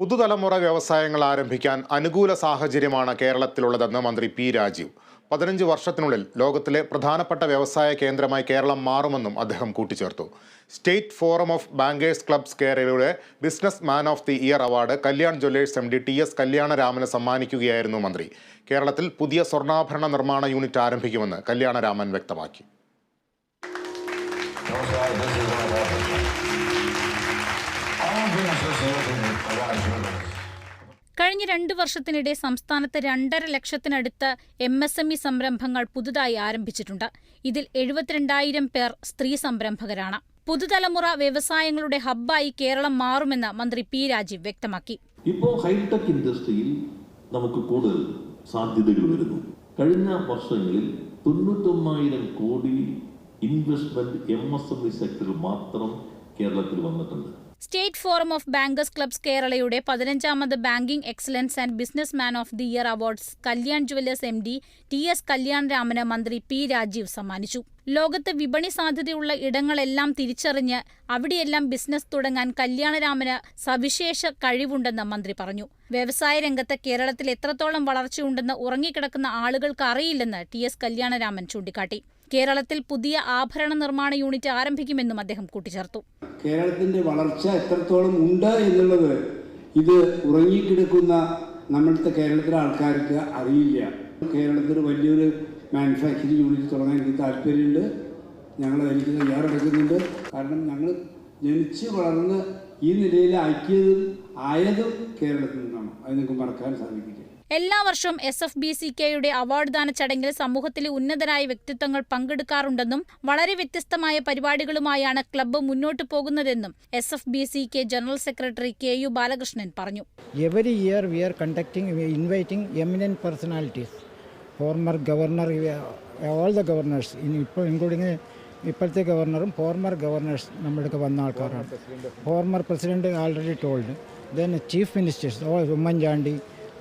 പുതുതലമുറ വ്യവസായങ്ങൾ ആരംഭിക്കാൻ അനുകൂല സാഹചര്യമാണ് കേരളത്തിലുള്ളതെന്ന് മന്ത്രി പി രാജീവ്. പതിനഞ്ച് വർഷത്തിനുള്ളിൽ ലോകത്തിലെ പ്രധാനപ്പെട്ട വ്യവസായ കേന്ദ്രമായി കേരളം മാറുമെന്നും അദ്ദേഹം കൂട്ടിച്ചേർത്തു. State forum of bankers clubs കേരളയുടെ businessman of the year award Kalyan jewellers M D T S കല്യാണരാമന് സമ്മാനിക്കുകയായിരുന്നു മന്ത്രി. കേരളത്തിൽ പുതിയ സ്വർണാഭരണ നിർമ്മാണ യൂണിറ്റ് ആരംഭിക്കുമെന്ന് കല്യാണരാമൻ വ്യക്തമാക്കി. കഴിഞ്ഞ രണ്ട് വർഷത്തിനിടെ സംസ്ഥാനത്ത് രണ്ടര ലക്ഷത്തിനടുത്ത് എം എസ് എം ഇ സംരംഭങ്ങൾ പുതുതായി ആരംഭിച്ചിട്ടുണ്ട്. ഇതിൽ എഴുപത്തിരണ്ടായിരം പേർ സ്ത്രീ സംരംഭകരാണ്. പുതുതലമുറ വ്യവസായങ്ങളുടെ ഹബ്ബായി കേരളം മാറുമെന്ന് മന്ത്രി പി രാജീവ് വ്യക്തമാക്കി. ഇപ്പോൾ ഹൈടെക് ഇൻഡസ്ട്രിയിൽ നമുക്ക് കൂടുതൽ സാധ്യതകൾ വരുന്നു. കഴിഞ്ഞ വർഷങ്ങളിൽ തൊണ്ണൂറ്റൊന്നായിരം കോടി investment M S M E സെക്ടറിൽ മാത്രം കേരളത്തിൽ വന്നിട്ടുണ്ട്. State forum of bankers clubs കേരളയുടെ പതിനഞ്ചാമത് banking excellence and businessman of the year awards Kalyan jewellers M D T S Kalyan രാമന് മന്ത്രി പി രാജീവ് സമ്മാനിച്ചു. ലോകത്ത് വിപണി സാധ്യതയുള്ള ഇടങ്ങളെല്ലാം തിരിച്ചറിഞ്ഞ് അവിടെയെല്ലാം ബിസിനസ് തുടങ്ങാൻ കല്യാണരാമന് സവിശേഷ കഴിവുണ്ടെന്ന് മന്ത്രി പറഞ്ഞു. വ്യവസായ രംഗത്ത് കേരളത്തിൽ എത്രത്തോളം വളർച്ചയുണ്ടെന്ന് ഉറങ്ങിക്കിടക്കുന്ന ആളുകൾക്ക് അറിയില്ലെന്ന് ടി എസ് കല്യാണരാമൻ ചൂണ്ടിക്കാട്ടി. കേരളത്തിൽ പുതിയ ആഭരണ നിർമ്മാണ യൂണിറ്റ് ആരംഭിക്കുമെന്നും അദ്ദേഹം കൂട്ടിച്ചേർത്തു. കേരളത്തിന്റെ വളർച്ച എത്രത്തോളം ഉണ്ട് എന്നുള്ളത് ഇത് ഉറങ്ങിക്കിടക്കുന്ന നമ്മളുടെ കേരളത്തിലെ ആൾക്കാർക്ക് അറിയില്ല. കേരളത്തിൽ വലിയൊരു മാനുഫാക്ചറിങ് യൂണിറ്റ് തുടങ്ങാൻ എനിക്ക് താല്പര്യമുണ്ട്. ഞങ്ങൾ അതിലേക്ക് തയ്യാറെടുക്കുന്നുണ്ട്. കാരണം ഞങ്ങൾ ജനിച്ച് വളർന്ന് ഈ നിലയിലാക്കിയതും ആയതും കേരളത്തിൽ നിന്നാണ്. അത് നിങ്ങൾക്ക് മറക്കാൻ സാധിക്കില്ല. എല്ലാ വർഷവും എസ് എഫ് ബി സി കെയുടെ അവാർഡ് ദാന ചടങ്ങിൽ സമൂഹത്തിലെ ഉന്നതരായ വ്യക്തിത്വങ്ങൾ പങ്കെടുക്കാറുണ്ടെന്നും വളരെ വ്യത്യസ്തമായ പരിപാടികളുമായാണ് ക്ലബ്ബ് മുന്നോട്ട് പോകുന്നതെന്നും S F B C K general secretary K U Balakrishnan പറഞ്ഞു. Every year we are conducting inviting eminent personalities former governor all the governors ഇപ്പോൾ ഇൻക്ലൂഡിങ് ഇപ്പോഴത്തെ ഗവർണറും ഫോർമർ ഗവർണേഴ്സ് നമ്മൾക്ക് വന്ന ആൾക്കാരാണ്. Former president already told then chief ministers all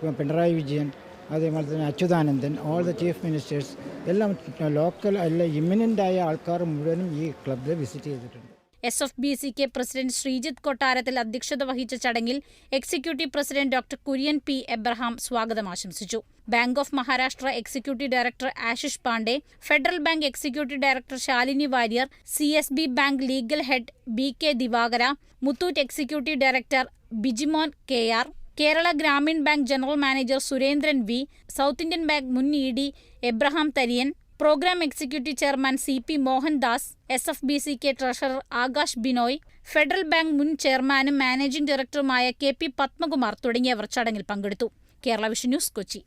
Oommen Chandy Pinarayi Vijayan അതേപോലെ തന്നെ Achuthanandan all the chief ministers എല്ലാം ലോക്കൽ അല്ല ഇമ്മിനന്റ് ആയ ആൾക്കാർ മുഴുവനും ഈ ക്ലബ്ബിൽ വിസിറ്റ് ചെയ്തിട്ടുണ്ട്. S F B C K president Sreejith Kottarathil അധ്യക്ഷത വഹിച്ച ചടങ്ങിൽ executive president doctor Kurian P Abraham സ്വാഗതം ആശംസിച്ചു. Bank of Maharashtra executive director Ashish Pandey federal bank executive director Shalini Warrier C S B bank legal head B K Diwakara Muthoot executive director Bijimon K R Kerala Gramin bank general manager Surendran V south Indian bank മുൻ E D Abraham Thariyan program executive chairman C P Mohandas S F B C K treasurer Akash Binoy federal bank മുൻ ചെയർമാനും managing ഡയറക്ടറുമായ K P Padmakumar തുടങ്ങിയവർ ചടങ്ങിൽ പങ്കെടുത്തു. Kerala vision news Kochi.